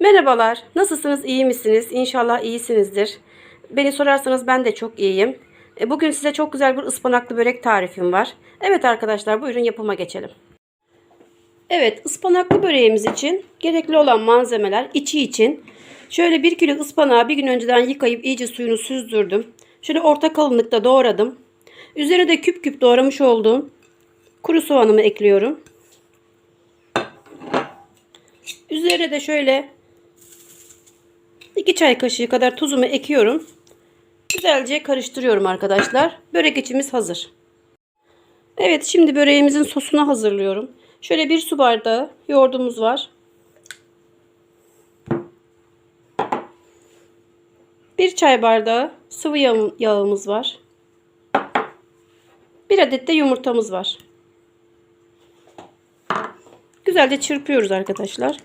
Merhabalar. Nasılsınız? İyi misiniz? İnşallah iyisinizdir. Beni sorarsanız ben de çok iyiyim. E, Bugün size çok güzel bir ıspanaklı börek tarifim var. Evet arkadaşlar buyurun yapıma geçelim. Evet ıspanaklı böreğimiz için gerekli olan malzemeler içi için şöyle 1 kilo ıspanağı bir gün önceden yıkayıp iyice suyunu süzdürdüm. Şöyle orta kalınlıkta doğradım. Üzerine de küp küp doğramış olduğum kuru soğanımı ekliyorum. Üzerine de şöyle 2 çay kaşığı kadar tuzumu ekiyorum. Güzelce karıştırıyorum arkadaşlar. Börek içimiz hazır. Evet şimdi böreğimizin sosunu hazırlıyorum. Şöyle bir su bardağı yoğurdumuz var. Bir çay bardağı sıvı yağ- yağımız var. Bir adet de yumurtamız var. Güzelce çırpıyoruz arkadaşlar.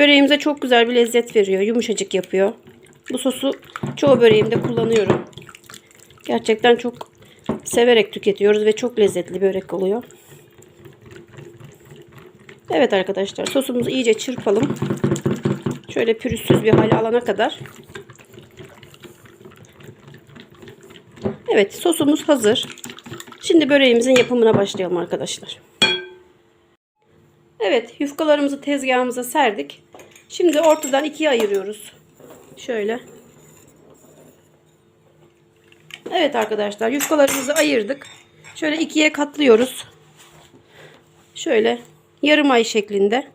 Böreğimize çok güzel bir lezzet veriyor. Yumuşacık yapıyor. Bu sosu çoğu böreğimde kullanıyorum. Gerçekten çok severek tüketiyoruz ve çok lezzetli börek oluyor. Evet arkadaşlar sosumuzu iyice çırpalım. Şöyle pürüzsüz bir hale alana kadar. Evet sosumuz hazır. Şimdi böreğimizin yapımına başlayalım arkadaşlar. Evet yufkalarımızı tezgahımıza serdik. Şimdi ortadan ikiye ayırıyoruz. Şöyle. Evet arkadaşlar yufkalarımızı ayırdık. Şöyle ikiye katlıyoruz. Şöyle yarım ay şeklinde.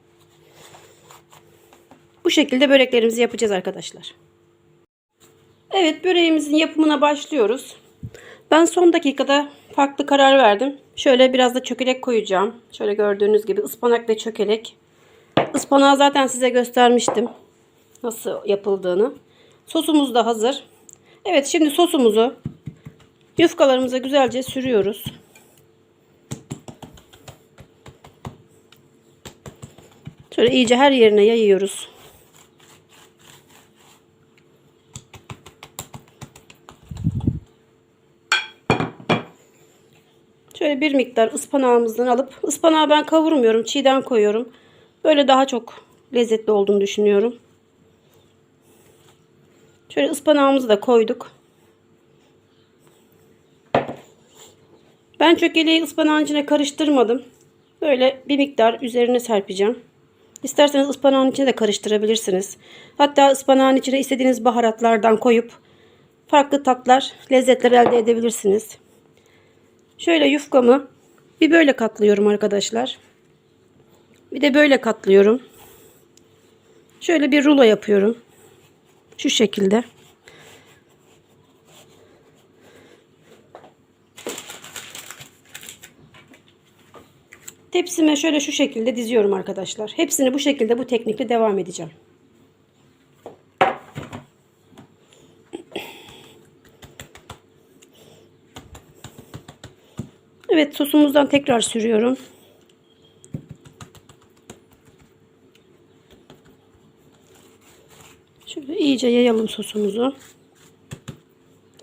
Bu şekilde böreklerimizi yapacağız arkadaşlar. Evet böreğimizin yapımına başlıyoruz. Ben son dakikada farklı karar verdim. Şöyle biraz da çökelek koyacağım. Şöyle gördüğünüz gibi ıspanak ve çökelek. Ispanağı zaten size göstermiştim. Nasıl yapıldığını. Sosumuz da hazır. Evet şimdi sosumuzu yufkalarımıza güzelce sürüyoruz. Şöyle iyice her yerine yayıyoruz. Şöyle bir miktar ıspanağımızdan alıp ıspanağı ben kavurmuyorum. Çiğden koyuyorum. Böyle daha çok lezzetli olduğunu düşünüyorum. Şöyle ıspanağımızı da koyduk. Ben çökeleği ıspanağın içine karıştırmadım. Böyle bir miktar üzerine serpeceğim. İsterseniz ıspanağın içine de karıştırabilirsiniz. Hatta ıspanağın içine istediğiniz baharatlardan koyup farklı tatlar, lezzetler elde edebilirsiniz. Şöyle yufkamı bir böyle katlıyorum arkadaşlar. Bir de böyle katlıyorum. Şöyle bir rulo yapıyorum. Şu şekilde. Tepsime şöyle şu şekilde diziyorum arkadaşlar. Hepsini bu şekilde bu teknikle devam edeceğim. Evet sosumuzdan tekrar sürüyorum. Şöyle iyice yayalım sosumuzu.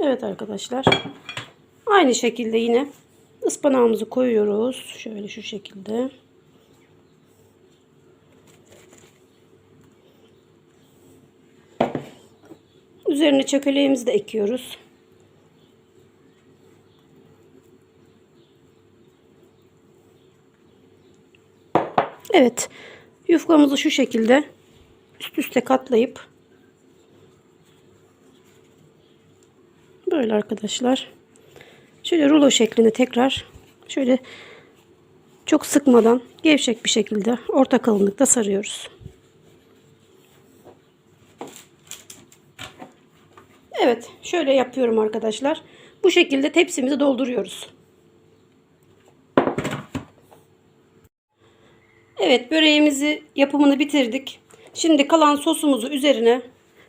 Evet arkadaşlar. Aynı şekilde yine ıspanağımızı koyuyoruz. Şöyle şu şekilde. Üzerine çökeleğimizi de ekiyoruz. Evet. Yufkamızı şu şekilde üst üste katlayıp böyle arkadaşlar şöyle rulo şeklinde tekrar şöyle çok sıkmadan gevşek bir şekilde orta kalınlıkta sarıyoruz. Evet şöyle yapıyorum arkadaşlar. Bu şekilde tepsimizi dolduruyoruz. Evet böreğimizi yapımını bitirdik. Şimdi kalan sosumuzu üzerine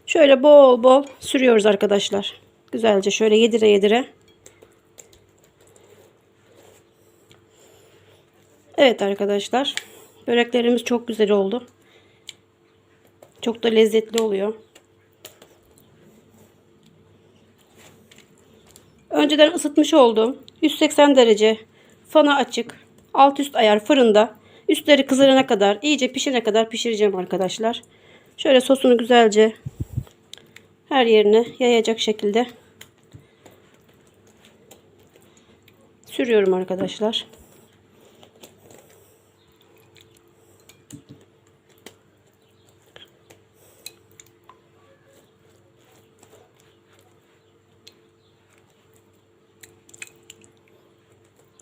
şöyle bol bol sürüyoruz arkadaşlar. Güzelce şöyle yedire yedire. Evet arkadaşlar. Böreklerimiz çok güzel oldu. Çok da lezzetli oluyor. Önceden ısıtmış olduğum 180 derece fana açık alt üst ayar fırında Üstleri kızarana kadar, iyice pişene kadar pişireceğim arkadaşlar. Şöyle sosunu güzelce her yerine yayacak şekilde sürüyorum arkadaşlar.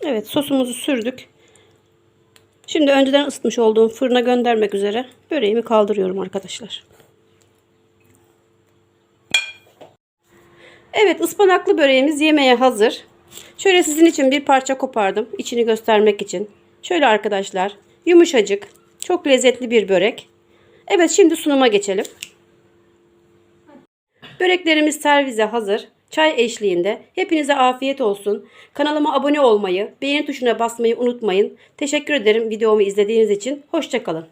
Evet sosumuzu sürdük. Şimdi önceden ısıtmış olduğum fırına göndermek üzere böreğimi kaldırıyorum arkadaşlar. Evet ıspanaklı böreğimiz yemeğe hazır. Şöyle sizin için bir parça kopardım içini göstermek için. Şöyle arkadaşlar yumuşacık çok lezzetli bir börek. Evet şimdi sunuma geçelim. Böreklerimiz servize hazır. Çay eşliğinde. Hepinize afiyet olsun. Kanalıma abone olmayı, beğeni tuşuna basmayı unutmayın. Teşekkür ederim videomu izlediğiniz için. Hoşçakalın.